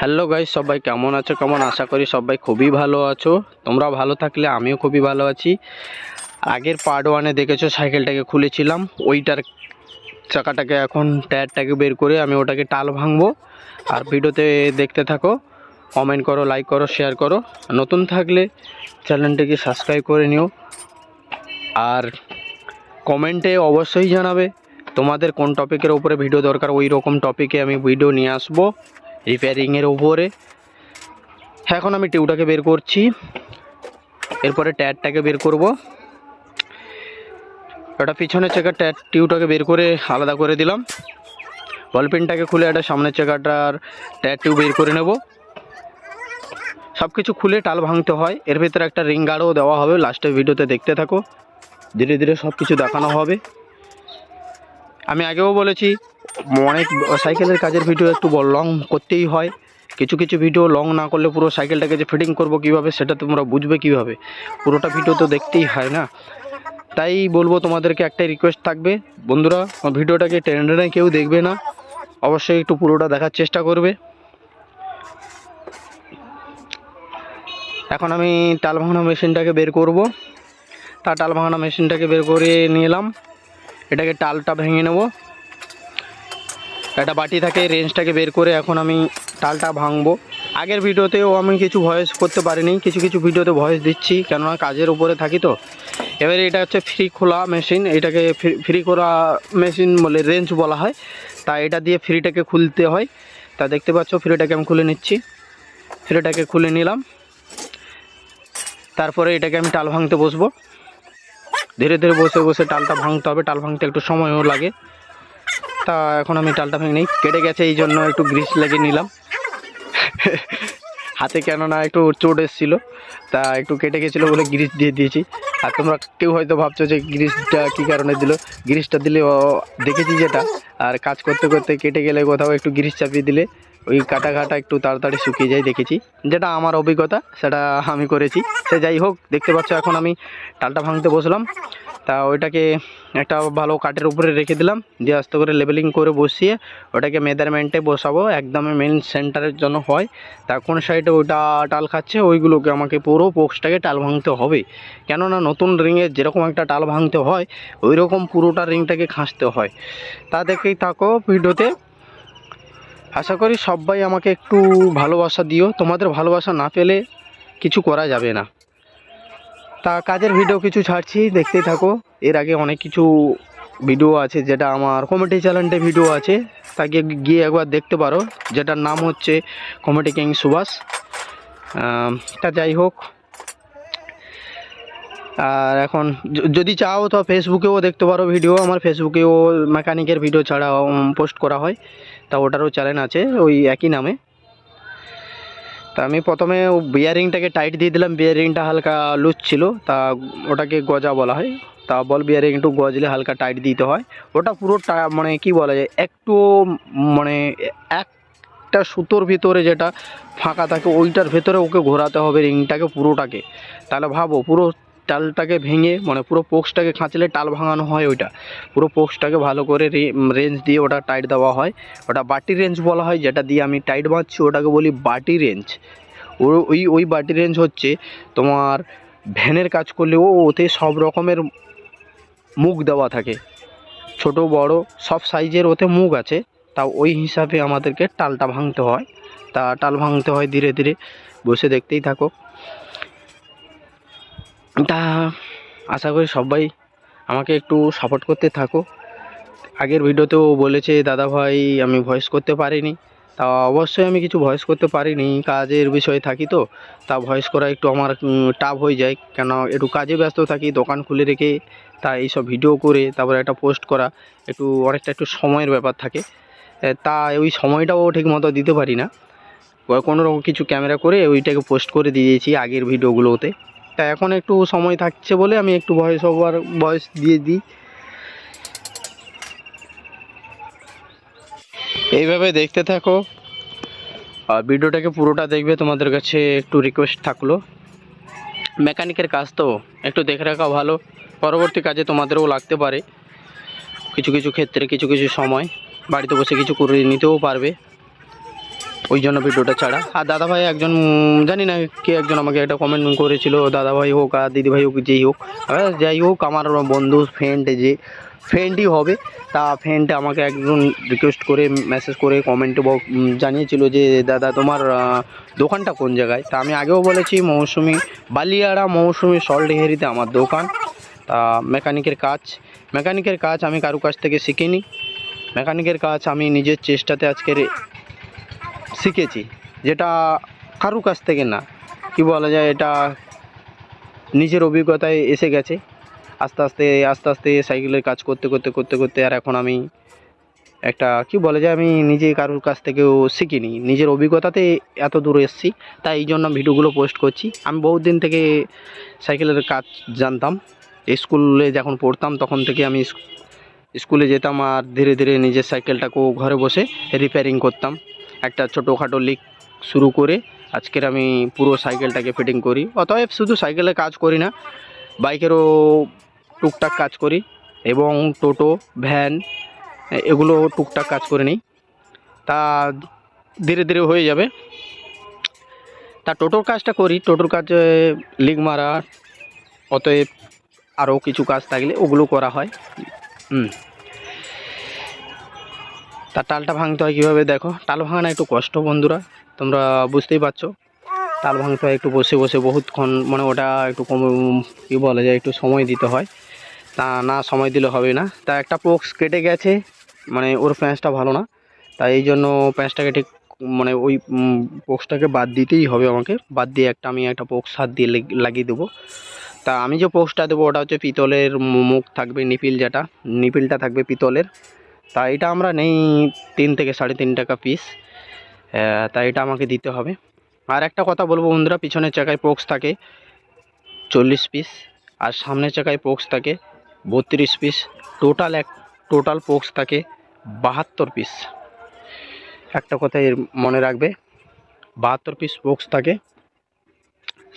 Hello guys, সবাই কেমন আছো? কেমন আশা করি সবাই খুবই ভালো আছো। তোমরা ভালো থাকলে আমিও খুবই ভালো আছি। আগের পার্ট ওয়ানে দেখেছ সাইকেলটাকে খুলেছিলাম। ওইটার চাকাটাকে এখন টায়ারটাকে বের করে আমি ওটাকে টাল ভাঙবো। আর ভিডিওতে দেখতে থাকো কমেন্ট করো লাইক করো শেয়ার করো। নতুন থাকলে চ্যানেলটিকে সাবস্ক্রাইব করে নিও। আর কমেন্টে অবশ্যই জানাবে, তোমাদের কোন টপিকের উপরে ভিডিও দরকার ওই রকম টপিকে আমি ভিডিও নিয়ে আসব। রিপেয়ারিংয়ের উপরে। এখন আমি টিউটাকে বের করছি। এরপরে টায়ারটাকে বের করব। ওটা পিছনের চাকার টায়ার টিউটাকে বের করে আলাদা করে দিলাম। বলপিনটাকে খুলে একটা সামনের চাকাটার টায়ার টিউ বের করে নেব। সব কিছু খুলে টাল ভাঙতে হয়। এর ভিতরে একটা রিং গার্ডও দেওয়া হবে। লাস্টের ভিডিওতে দেখতে থাকো। ধীরে ধীরে সব কিছু দেখানো হবে। আমি আগেও বলেছি অনেক সাইকেলের কাজের ভিডিও একটু লং করতেই হয়। কিছু কিছু ভিডিও লং না করলে পুরো সাইকেলটাকে যে ফিটিং করব কীভাবে, সেটা তোমরা বুঝবে কীভাবে। পুরোটা ভিডিও তো দেখতেই হয় না। তাই বলব তোমাদেরকে একটাই রিকোয়েস্ট থাকবে। বন্ধুরা, ভিডিওটাকে টেনে কেউ দেখবে না। অবশ্যই একটু পুরোটা দেখার চেষ্টা করবে। এখন আমি টাল ভাঙানো মেশিনটাকে বের করব। তা টাল ভাঙানো মেশিনটাকে বের করে নিলাম। এটাকে টালটা ভেঙে নেব। একটা বাটি থাকে, রেঞ্জটাকে বের করে এখন আমি টালটা ভাঙবো। আগের ভিডিওতেও আমি কিছু ভয়েস করতে পারিনি, কিছু কিছু ভিডিওতে ভয়েস দিচ্ছি, কেননা কাজের উপরে থাকি তো। এবারে এটা হচ্ছে ফ্রি খোলা মেশিন এটাকে ফ্রি করা মেশিন বলে রেঞ্জ বলা হয়। তা এটা দিয়ে ফ্রিটাকে খুলতে হয়। তা দেখতে পাচ্ছ ফ্রিটাকে আমি খুলে নিচ্ছি। ফ্রিটাকে খুলে নিলাম। তারপরে এটাকে আমি টাল ভাঙতে বসবো। ধীরে ধীরে বসে বসে টালটা ভাঙতে হবে। টাল ভাঙতে একটু সময়ও লাগে। তা এখন আমি টালটা ভেঙে নিই। কেটে গেছে, এই জন্য একটু গ্রিস লাগিয়ে নিলাম। হাতে কেননা একটু চোট এসেছিল, তা একটু কেটে গেছিল বলে গ্রিস দিয়ে দিয়েছি। আর তোমরা কেউ হয়তো ভাবছ যে গ্রিসটা কী কারণে দিল? গ্রিসটা দিলে দেখেছি যেটা। আর কাজ করতে করতে কেটে গেলে কোথাও একটু গ্রিস চাপিয়ে দিলে, ওই কাটা ঘাটা একটু তাড়াতাড়ি শুকিয়ে যায় দেখেছি। যেটা আমার অভিজ্ঞতা, সেটা আমি করেছি। সে যাই হোক, দেখতে পাচ্ছ এখন আমি টালটা ভাঙতে বসলাম। তা ওইটাকে একটা ভালো কাঠের উপরে রেখে দিলাম। দিয়ে আস্তে করে লেবেলিং করে বসিয়ে ওটাকে মেজারমেন্টে বসাবো। একদমই মেন সেন্টারের জন্য হয়। তা কোন সাইডে ওইটা টাল খাচ্ছে, ওইগুলোকে আমাকে পুরো পোক্সটাকে টাল ভাঙতে হবে। কেননা নতুন রিংয়ে যেরকম একটা টাল ভাঙতে হয় ওই রকম পুরোটা রিংটাকে খাঁচতে হয়। তা দেখেই থাকো ভিডিওতে। আশা করি সবাই আমাকে একটু ভালোবাসা দিও। তোমাদের ভালোবাসা না পেলে কিছু করা যাবে না। তা কাজের ভিডিও কিছু ছাড়ছি, দেখতেই থাকো। এর আগে অনেক কিছু ভিডিও আছে, যেটা আমার কমেডি চ্যানেলটে ভিডিও আছে। তাকে গিয়ে একবার দেখতে পারো, যেটার নাম হচ্ছে কমেডি কিং সুভাষ। তা যাই হোক। আর এখন যদি চাও তো ফেসবুকেও দেখতে পারো ভিডিও আমার ফেসবুকেও মেকানিকের ভিডিও ছাড়া পোস্ট করা হয়। তা ওটারও চ্যানেল আছে, ওই একই নামে। তা আমি প্রথমে বিয়ারিংটাকে টাইট দিয়ে দিলাম বিয়ারিংটা হালকা লুজ ছিল, তা ওটাকে গজা বলা হয়। তা বল বিয়ারিং একটু গজলে হালকা টাইট দিতে হয়। ওটা পুরো মানে কি বলা যায়, একটু মানে একটা সুতোর ভিতরে যেটা ফাঁকা থাকে, ওইটার ভেতরে ওকে ঘোরাতে হবে রিংটাকে পুরোটাকে। তাহলে ভাবো পুরো টালটাকে ভেঙে মানে পুরো পোক্সটাকে খাঁচলে টাল ভাঙানো হয় ওইটা। পুরো পোক্সটাকে ভালো করে রেঞ্জ দিয়ে ওটা টাইট দেওয়া হয়। ওটা বাটি রেঞ্জ বলা হয়, যেটা দিয়ে আমি টাইট বাঁধছি, ওটাকে বলি বাটি রেঞ্জ। ওই ওই বাটি রেঞ্জ হচ্ছে তোমার ভ্যানের কাজ করলেও ওতে সব রকমের মুখ দেওয়া থাকে। ছোট, বড়, সব সাইজের ওতে মুখ আছে। তা ওই হিসাবে আমাদেরকে টালটা ভাঙতে হয়। তা টাল ভাঙতে হয় ধীরে ধীরে। বসে দেখতেই থাকো। তা আশা করি সবাই আমাকে একটু সাপোর্ট করতে থাকো। আগের ভিডিওতেও বলেছে, দাদা ভাই, আমি ভয়েস করতে পারিনি। তা অবশ্যই আমি কিছু ভয়েস করতে পারিনি, কাজের বিষয়ে থাকি তো। তা ভয়েস করা একটু আমার টাফ হয়ে যায়। কেন, একটু কাজে ব্যস্ত থাকি, দোকান খুলে রেখে তা এইসব ভিডিও করে, তারপরে একটা পোস্ট করা, একটু অনেকটা একটু সময়ের ব্যাপার থাকে। তা ওই সময়টাও ঠিক মতো দিতে পারি না। কোনো রকম কিছু ক্যামেরা করে ওইটাকে পোস্ট করে দিয়েছি আগের ভিডিওগুলোতে তা এখন একটু সময় থাকছে বলে আমি একটু ভয়েস ওভার ভয়েস দিয়ে দিই। এইভাবে দেখতে থাকো। আর ভিডিওটাকে পুরোটা দেখবে তোমাদের কাছে একটু রিকোয়েস্ট থাকল। মেকানিকের কাজ তো একটু দেখে রাখা ভালো। পরবর্তী কাজে তোমাদেরও লাগতে পারে। কিছু কিছু ক্ষেত্রে কিছু কিছু সময় বাড়িতে বসে কিছু করে নিতেও পারবে। ওই জন্য ভিডিওটা ছাড়া। আর দাদাভাই একজন জানি না কে একজন আমাকে একটা কমেন্ট করেছিল, দাদাভাই হোক আর দিদিভাই হোক, যেই হোক। যাই হোক, আমার বন্ধু ফ্রেন্ড যে ফ্রেন্ডই হবে, তা ফ্রেন্ড আমাকে একজন রিকোয়েস্ট করে মেসেজ করে কমেন্টে জানিয়েছিল যে, দাদা, তোমার দোকানটা কোন জায়গায়? তা আমি আগেও বলেছি, মৌসুমি, বালিয়াড়া, মৌসুমি সল্টহেরিতে আমার দোকান। তা মেকানিকের কাজ মেকানিকের কাজ আমি কারও কাছ থেকে শিখিনি। মেকানিকের কাজ আমি নিজের চেষ্টাতে আজকের শিখেছি, যেটা কারু কাছ থেকে না। কি বলা যায়, এটা নিজের অভিজ্ঞতায় এসে গেছে। আস্তে আস্তে আস্তে আস্তে সাইকেলের কাজ করতে করতে করতে করতে আর এখন আমি একটা, কি বলা যায়, আমি নিজে কারোর কাছ থেকেও শিখিনি। নিজের অভিজ্ঞতাতে এত দূর এসেছি, তাই এই জন্য ভিডিওগুলো পোস্ট করছি। আমি বহুত দিন থেকে সাইকেলের কাজ জানতাম। স্কুলে যখন পড়তাম, তখন থেকে আমি স্কুলে যেতাম আর ধীরে ধীরে নিজের সাইকেলটাকেও ঘরে বসে রিপেয়ারিং করতাম। একটা ছোটোখাটো লিক শুরু করে আজকের আমি পুরো সাইকেলটাকে ফিটিং করি। অতএব শুধু সাইকেলে কাজ করি না বাইকেরও টুকটাক কাজ করি এবং টোটো ভ্যান এগুলো টুকটাক কাজ করে নিই। তা ধীরে ধীরে হয়ে যাবে। তা টোটোর কাজটা করি, টোটোর কাজে লিক মারা, অতএব আরও কিছু কাজ থাকলে ওগুলো করা হয়। হুম। তা টালটা ভাঙতে হয় কীভাবে দেখো? টাল ভাঙানো একটু কষ্ট বন্ধুরা, তোমরা বুঝতেই পারছ। টাল ভাঙতে হয় একটু বসে বসে বহুতক্ষণ মানে ওটা একটু কম, কী বলা যায় একটু সময় দিতে হয়। তা না সময় দিলে হবে না। তা একটা পোক্স কেটে গেছে মানে ওর প্যাঁচটা ভালো না। তাই এই জন্য প্যাঁচটাকে ঠিক মানে ওই পোক্সটাকে বাদ দিতেই হবে আমাকে। বাদ দিয়ে একটা, আমি একটা পোক্স হাত দিয়ে লাগিয়ে দেবো। তা আমি যে পোক্সটা দেবো, ওটা হচ্ছে পিতলের মুখ থাকবে নিপিল যেটা। নিপিলটা থাকবে পিতলের। তা এটা আমরা নেই তিন থেকে সাড়ে তিন টাকা পিস তা এটা আমাকে দিতে হবে। আর একটা কথা বলব বন্ধুরা, পিছনের চাকায় পোক্স থাকে চল্লিশ পিস আর সামনের চাকায় পোক্স থাকে বত্রিশ পিস টোটাল এক টোটাল পোক্স থাকে বাহাত্তর পিস একটা কথা এর মনে রাখবে, বাহাত্তর পিস পোক্স থাকে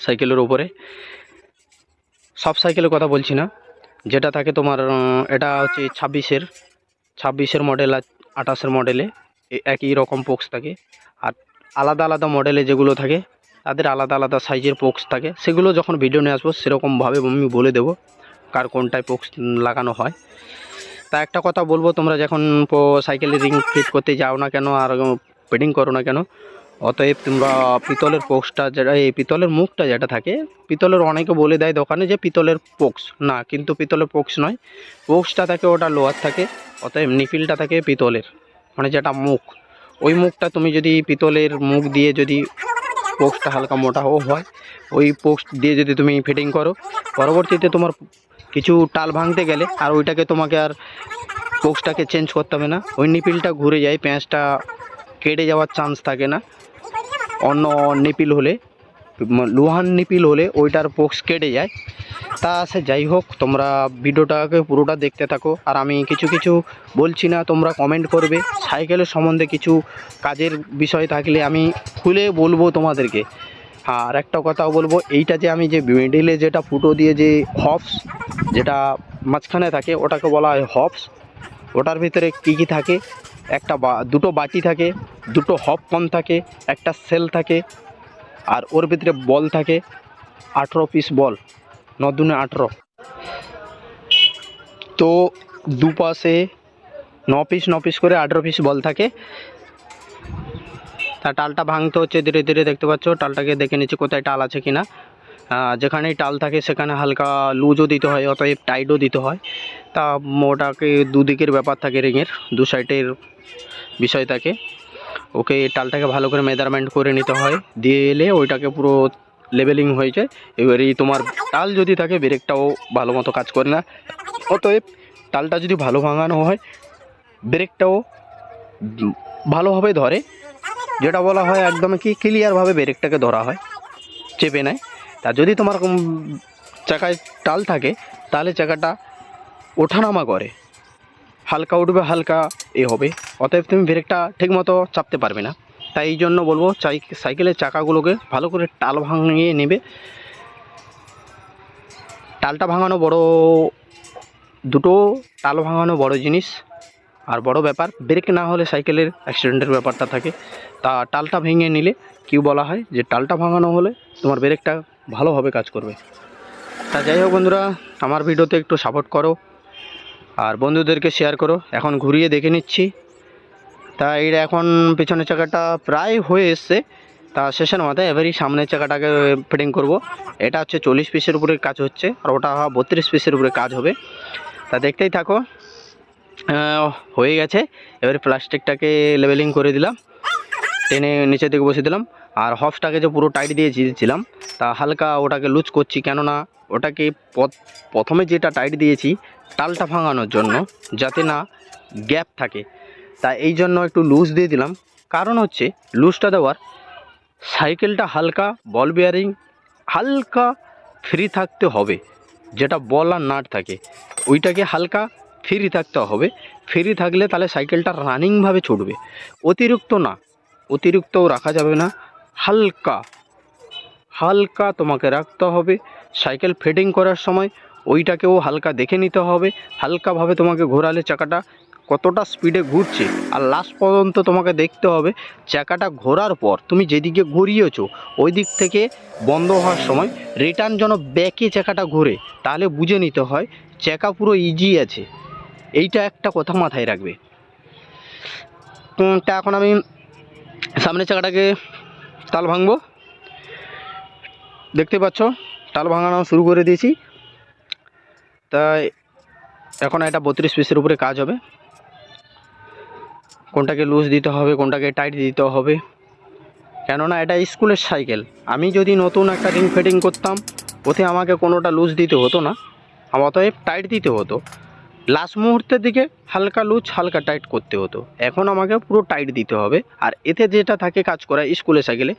সাইকেলের উপরে। সব সাইকেলের কথা বলছি না, যেটা থাকে তোমার এটা হচ্ছে ছাব্বিশের। ছাব্বিশের মডেল আর আঠাশের মডেলে একই রকম পোক্স থাকে। আর আলাদা আলাদা মডেলে যেগুলো থাকে, তাদের আলাদা আলাদা সাইজের পোক্স থাকে। সেগুলো যখন ভিডিও নিয়ে আসব, সেরকমভাবে আমি বলে দেব কার কোনটায় পোক্স লাগানো হয়। তা একটা কথা বলব, তোমরা যখন সাইকেলে রিং ফিট করতে যাও না কেন, আর ফিটিং করো না কেন অতএব তোমরা পিতলের পোক্সটা যেটা, এই পিতলের মুখটা যেটা থাকে, পিতলের অনেকে বলে দেয় দোকানে যে পিতলের পোক্স। না, কিন্তু পিতলের পোক্স নয়। পোক্সটা থাকে, ওটা লোহার থাকে, অতএব নিপিলটা থাকে পিতলের মানে যেটা মুখ। ওই মুখটা তুমি যদি পিতলের মুখ দিয়ে যদি পোক্সটা হালকা মোটাও হয়, ওই পোক্স দিয়ে যদি তুমি ফিটিং করো, পরবর্তীতে তোমার কিছু টাল ভাঙতে গেলে আর ওইটাকে তোমাকে আর পোক্সটাকে চেঞ্জ করতে হবে না। ওই নিপিলটা ঘুরে যায় পেঁয়াজটা কেটে যাওয়ার চান্স থাকে না। অন্য নিপিল হলে লোহার নিপিল হলে ওইটার পোক্স কেটে যায়। তা সে যাই হোক, তোমরা ভিডিওটাকে পুরোটা দেখতে থাকো। আর আমি কিছু কিছু বলছি না, তোমরা কমেন্ট করবে। সাইকেলের সম্বন্ধে কিছু কাজের বিষয় থাকলে আমি খুলে বলব তোমাদেরকে। আর একটা কথাও বলব, এইটা যে আমি যে মিডিলে যেটা ফুটো দিয়ে যে হপস যেটা মাঝখানে থাকে, ওটাকে বলা হয় হপস ওটার ভিতরে কী কী থাকে? একটা দুটো বাটি থাকে, দুটো হপ কন থাকে, একটা সেল থাকে, আর ওর ভিতরে বল থাকে, আঠেরো পিস বল ন দুনে আঠেরো। তো দুপাশে ন পিস ন পিস করে আঠেরো পিস বল থাকে। তা টালটা ভাঙতে হচ্ছে, ধীরে ধীরে দেখতে পাচ্ছ, টালটাকে দেখে নিচ্ছি কোথায় টাল আছে কিনা। যেখানেই টাল থাকে, সেখানে হালকা লুজও দিতে হয়, অতএব টাইটও দিতে হয়। তা ওটাকে দুদিকের ব্যাপার থাকে রিংয়ের দু সাইডের বিষয় থাকে। ওকে টালটাকে ভালো করে মেজারমেন্ট করে নিতে হয়। দিয়ে এলে ওইটাকে পুরো লেভেলিং হয়ে যায়। এবারে তোমার টাল যদি থাকে ব্রেকটাও ভালো মতো কাজ করে না। অতএব টালটা যদি ভালো ভাঙানো হয় ব্রেকটাও ভালোভাবে ধরে। যেটা বলা হয় একদম কি ক্লিয়ারভাবে ব্রেকটাকে ধরা হয়। চেপে নেয়। তা যদি তোমার চাকায় টাল থাকে, তাহলে চাকাটা ওঠানামা করে। হালকা উঠবে, হালকা এ হবে। অতএব তুমি ব্রেকটা ঠিকমতো চাপতে পারবে না। তাই এই জন্য বলব সাইকেলের চাকাগুলোকে ভালো করে টাল ভাঙিয়ে নেবে। টালটা ভাঙানো বড়, দুটো টাল ভাঙানো বড় জিনিস আর বড় ব্যাপার। ব্রেক না হলে সাইকেলের অ্যাক্সিডেন্টের ব্যাপারটা থাকে। তা টালটা ভেঙে নিলে কি বলা হয় যে, টালটা ভাঙানো হলে তোমার ব্রেকটা ভালোভাবে কাজ করবে। তা যাই হোক বন্ধুরা, আমার ভিডিওতে একটু সাপোর্ট করো। আর বন্ধুদেরকে শেয়ার করো। এখন ঘুরিয়ে দেখে নিচ্ছি। তা এইটা এখন পিছনের চাকাটা প্রায় হয়ে এসছে। তা শেষের মাথায় এবারই সামনের চাকাটাকে ফিটিং করব। এটা হচ্ছে চল্লিশ পিসের উপরে কাজ হচ্ছে, আর ওটা বত্রিশ পিসের উপরে কাজ হবে। তা দেখতেই থাকো হয়ে গেছে। এবারে প্লাস্টিকটাকে লেভেলিং করে দিলাম। টেনে নিচের দিকে বসে দিলাম। আর হফসটাকে যে পুরো টাইট দিয়ে দিয়েছিলাম, তা হালকা ওটাকে লুজ করছি। কেননা ওটাকে প্রথমে যেটা টাইট দিয়েছি টালটা ভাঙানোর জন্য যাতে না গ্যাপ থাকে। তা এই জন্য একটু লুজ দিয়ে দিলাম। কারণ হচ্ছে লুজটা দেওয়ার সাইকেলটা হালকা বল বিয়ারিং হালকা ফ্রি থাকতে হবে, যেটা বল আর নাট থাকে। ওইটাকে হালকা ফ্রি থাকতে হবে। ফ্রি থাকলে তাহলে সাইকেলটা রানিংভাবে ছুটবে। অতিরিক্ত না, অতিরিক্তও রাখা যাবে না। হালকা হালকা তোমাকে রাখতে হবে। সাইকেল ফিটিং করার সময় ওইটাকেও হালকা দেখে নিতে হবে। হালকাভাবে তোমাকে ঘোরালে চাকাটা কতটা স্পিডে ঘুরছে। আর লাস্ট পর্যন্ত তোমাকে দেখতে হবে চাকাটা ঘোরার পর তুমি যেদিকে ঘুরিয়েছো ওই দিক থেকে বন্ধ হওয়ার সময় রিটার্ন যেন ব্যাকে চাকাটা ঘুরে, তাহলে বুঝে নিতে হয় চাকা পুরো ইজি আছে। এইটা একটা কথা মাথায় রাখবে। তা এখন আমি সামনের চাকাটাকে তাল ভাঙবো। দেখতে পাচ্ছ, তাল ভাঙানো শুরু করে দিয়েছি। তাই এখন এটা বত্রিশ পিসের উপরে কাজ হবে। কোনটাকে লুজ দিতে হবে, কোনটাকে টাইট দিতে হবে। কেননা এটা স্কুলের সাইকেল আমি যদি নতুন একটা রিং ফিটিং করতাম, ওতে আমাকে কোনোটা লুজ দিতে হতো না। অতএব টাইট দিতে হতো। লাস্ট মুহূর্তের দিকে হালকা লুজ হালকা টাইট করতে হতো। এখন আমাকে পুরো টাইট দিতে হবে। আর এতে যেটা থাকে কাজ করা স্কুলের সাইকেলে